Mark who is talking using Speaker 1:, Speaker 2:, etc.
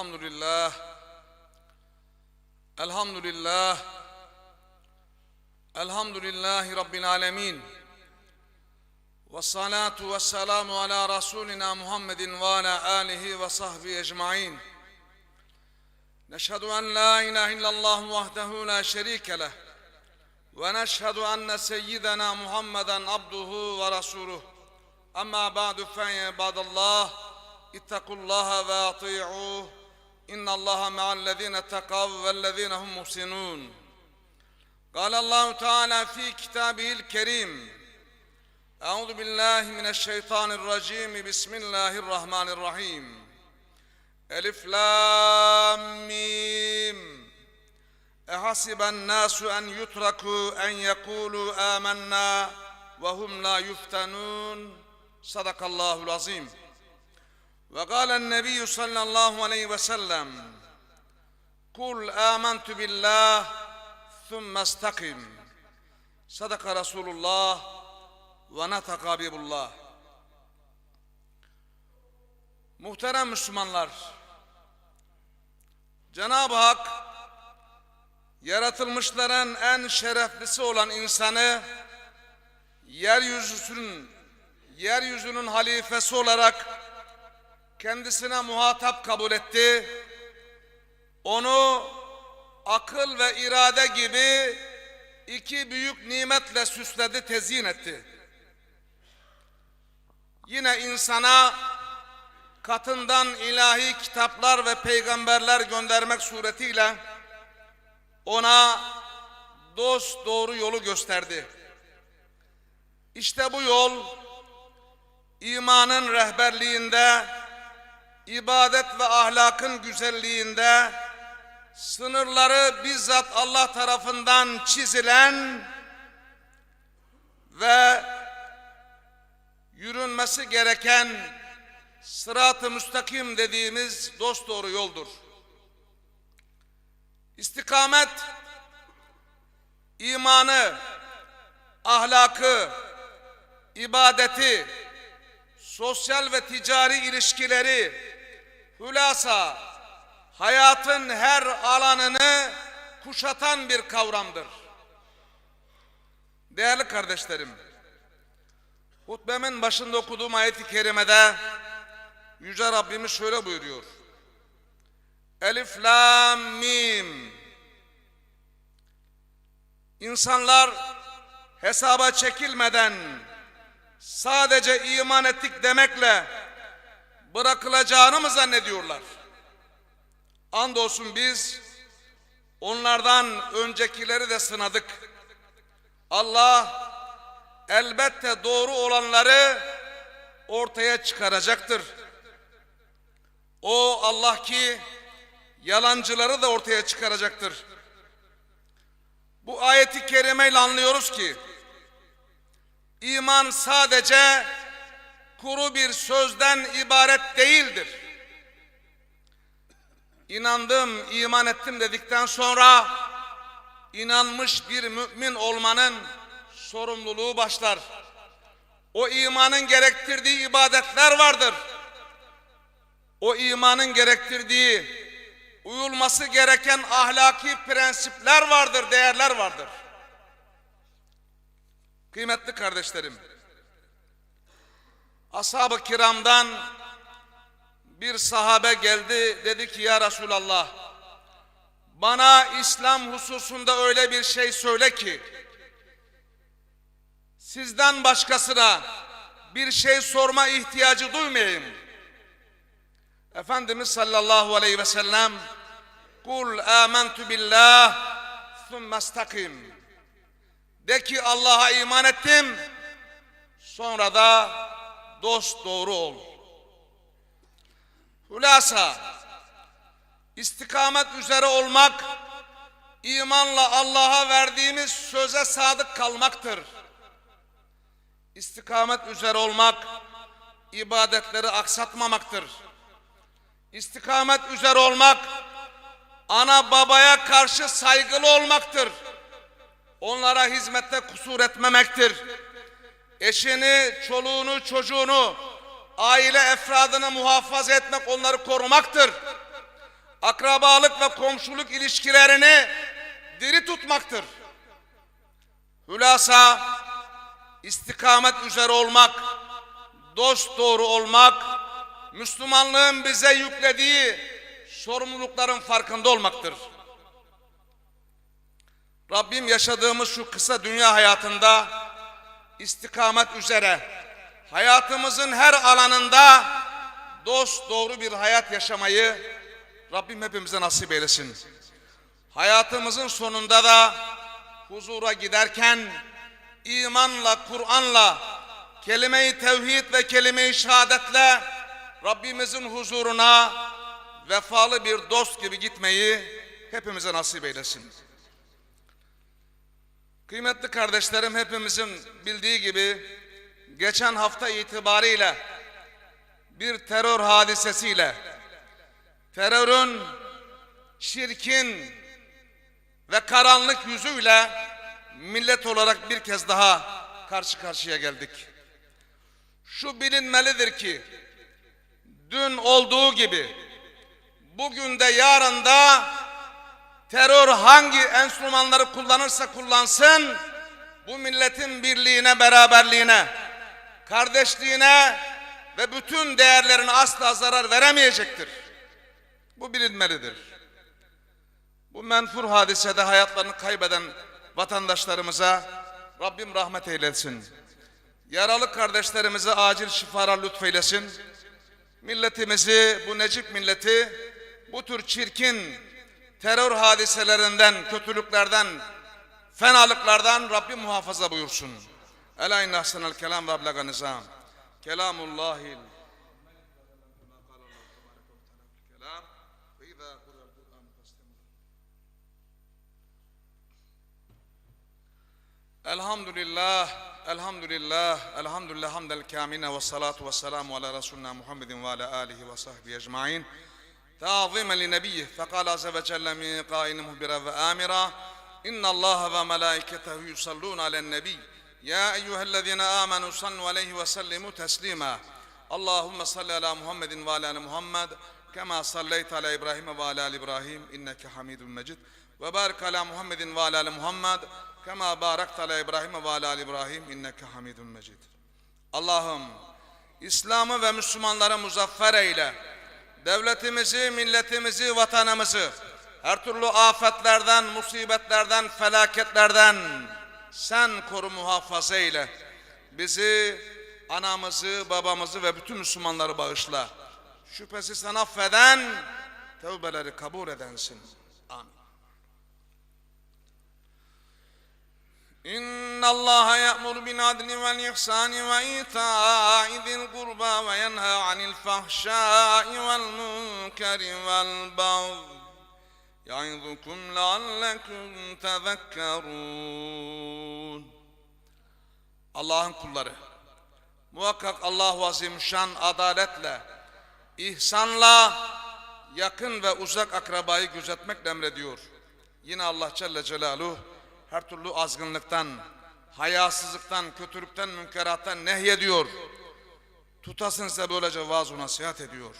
Speaker 1: الحمد لله الحمد لله الحمد لله رب العالمين والصلاة والسلام على رسولنا محمد وعلى آله وصحبه أجمعين. نشهد أن لا إله إلا الله وحده لا شريك له ونشهد أن سيدنا محمدا عبده ورسوله. أما بعد فيا عباد الله اتقوا الله وأطيعوه. إن الله مع الذين اتقوا والذين هم محسنون. قال الله تعالى في كتابه الكريم أعوذ بالله من الشيطان الرجيم بسم الله الرحمن الرحيم. ألف لام ميم. أحسب الناس أن يتركوا أن يقولوا آمنا وهم لا يفتنون. صدق الله العظيم. وقال النبي صلى الله عليه وسلم قل آمنت بالله ثم استقم صدق رسول الله ونطق حبيب الله Muhterem Müslümanlar, Cenab-ı Hak yaratılmışların en şereflisi olan insanı yeryüzünün yeryüzünün halifesi olarak kendisine muhatap kabul etti. Onu akıl ve irade gibi iki büyük nimetle süsledi, tezyin etti. Yine insana katından ilahi kitaplar ve peygamberler göndermek suretiyle ona dost doğru yolu gösterdi. İşte bu yol imanın rehberliğinde, ibadet ve ahlakın güzelliğinde, sınırları bizzat Allah tarafından çizilen ve yürünmesi gereken sırat-ı müstakim dediğimiz dosdoğru yoldur. İstikamet, imanı, ahlakı, ibadeti, sosyal ve ticari ilişkileri, hülasa, hayatın her alanını kuşatan bir kavramdır. Değerli kardeşlerim, hutbemin başında okuduğum ayet-i kerimede Yüce Rabbimiz şöyle buyuruyor. Elif, Lam, Mim. İnsanlar hesaba çekilmeden sadece iman ettik demekle bırakılacağını mı zannediyorlar? Andolsun biz onlardan öncekileri de sınadık. Allah elbette doğru olanları ortaya çıkaracaktır. O Allah ki yalancıları da ortaya çıkaracaktır. Bu ayeti kerimeyle anlıyoruz ki iman sadece kuru bir sözden ibaret değildir. İnandım, iman ettim dedikten sonra inanmış bir mümin olmanın sorumluluğu başlar. O imanın gerektirdiği ibadetler vardır. O imanın gerektirdiği uyulması gereken ahlaki prensipler vardır, değerler vardır. Kıymetli kardeşlerim, ashab-ı kiramdan bir sahabe geldi dedi ki ya Resulallah bana İslam hususunda öyle bir şey söyle ki sizden başkasına bir şey sorma ihtiyacı duymayayım. Efendimiz sallallahu aleyhi ve sellem Kul amentu billah thumma istakim De ki Allah'a iman ettim sonra da dost doğru ol. Hülasa istikamet üzere olmak imanla Allah'a verdiğimiz söze sadık kalmaktır. İstikamet üzere olmak ibadetleri aksatmamaktır. İstikamet üzere olmak ana babaya karşı saygılı olmaktır. Onlara hizmette kusur etmemektir. Eşini, çoluğunu, çocuğunu, aile efradını muhafaza etmek, onları korumaktır. akrabalık ve komşuluk ilişkilerini diri tutmaktır. Hülasa istikamet üzere olmak, dost doğru olmak, Müslümanlığın bize yüklediği sorumlulukların farkında olmaktır. Rabbim yaşadığımız şu kısa dünya hayatında istikamet üzere hayatımızın her alanında dost doğru bir hayat yaşamayı Rabbim hepimize nasip eylesin. Hayatımızın sonunda da huzura giderken imanla, Kur'an'la, kelime-i tevhid ve kelime-i şehadetle Rabbimizin huzuruna vefalı bir dost gibi gitmeyi hepimize nasip eylesin. Kıymetli kardeşlerim hepimizin bildiği gibi geçen hafta itibariyle bir terör hadisesiyle terörün çirkin ve karanlık yüzüyle millet olarak bir kez daha karşı karşıya geldik. Şu bilinmelidir ki dün olduğu gibi bugün de yarın da terör hangi enstrümanları kullanırsa kullansın bu milletin birliğine, beraberliğine, kardeşliğine ve bütün değerlerine asla zarar veremeyecektir. Bu bilinmelidir. Bu menfur hadisede hayatlarını kaybeden vatandaşlarımıza Rabbim rahmet eylesin. Yaralı kardeşlerimize acil şifalar lütfeylesin. Milletimizi, bu necip milleti bu tür çirkin terör hadiselerinden, kötülüklerden, fenalıklardan Rabbim muhafaza buyursun. Ela inne ahsenel kelam ve ablaga nizam. Kelamullahil. Elhamdülillah, elhamdülillah, elhamdülillah hamdel kamine ve salatu ve selamu ala Resulina Muhammedin ve ala alihi ve sahbihi ecmain. تعظيما لنبيه فقال عز وجل من قائل مخبرا وآمرا إن الله وملائكته يصلون على النبي يا أيها الذين آمنوا صلوا عليه وسلموا تسليما اللهم صل على محمد وعلى آل محمد كما صليت على إبراهيم وعلى آل إبراهيم إنك حميد مجيد وبارك على محمد وعلى آل محمد كما باركت على إبراهيم وعلى آل إبراهيم إنك حميد مجيد Allah'ım İslam'ı ve Müslümanları muzaffer eyle. devletimizi, milletimizi, vatanımızı her türlü afetlerden, musibetlerden, felaketlerden sen koru muhafaza eyle. Bizi, anamızı, babamızı ve bütün Müslümanları bağışla. Şüphesiz sen affeden, tevbeleri kabul edensin. Amin. İnna Allah ya'mur bil adli vel ihsani ve ita'i zil القربى وينهى عن الفحشاء والمنكر والبغي يعظكم لعلكم تذكرون Allah'ın kulları muhakkak Allah-u Azimüşşan adaletle, ihsanla yakın ve uzak akrabayı gözetmekle emrediyor. Yine Allah Celle Celaluhu her türlü azgınlıktan, hayasızlıktan, kötülükten, münkerattan nehyediyor. Tutasın size böylece vaaz nasihat ediyor.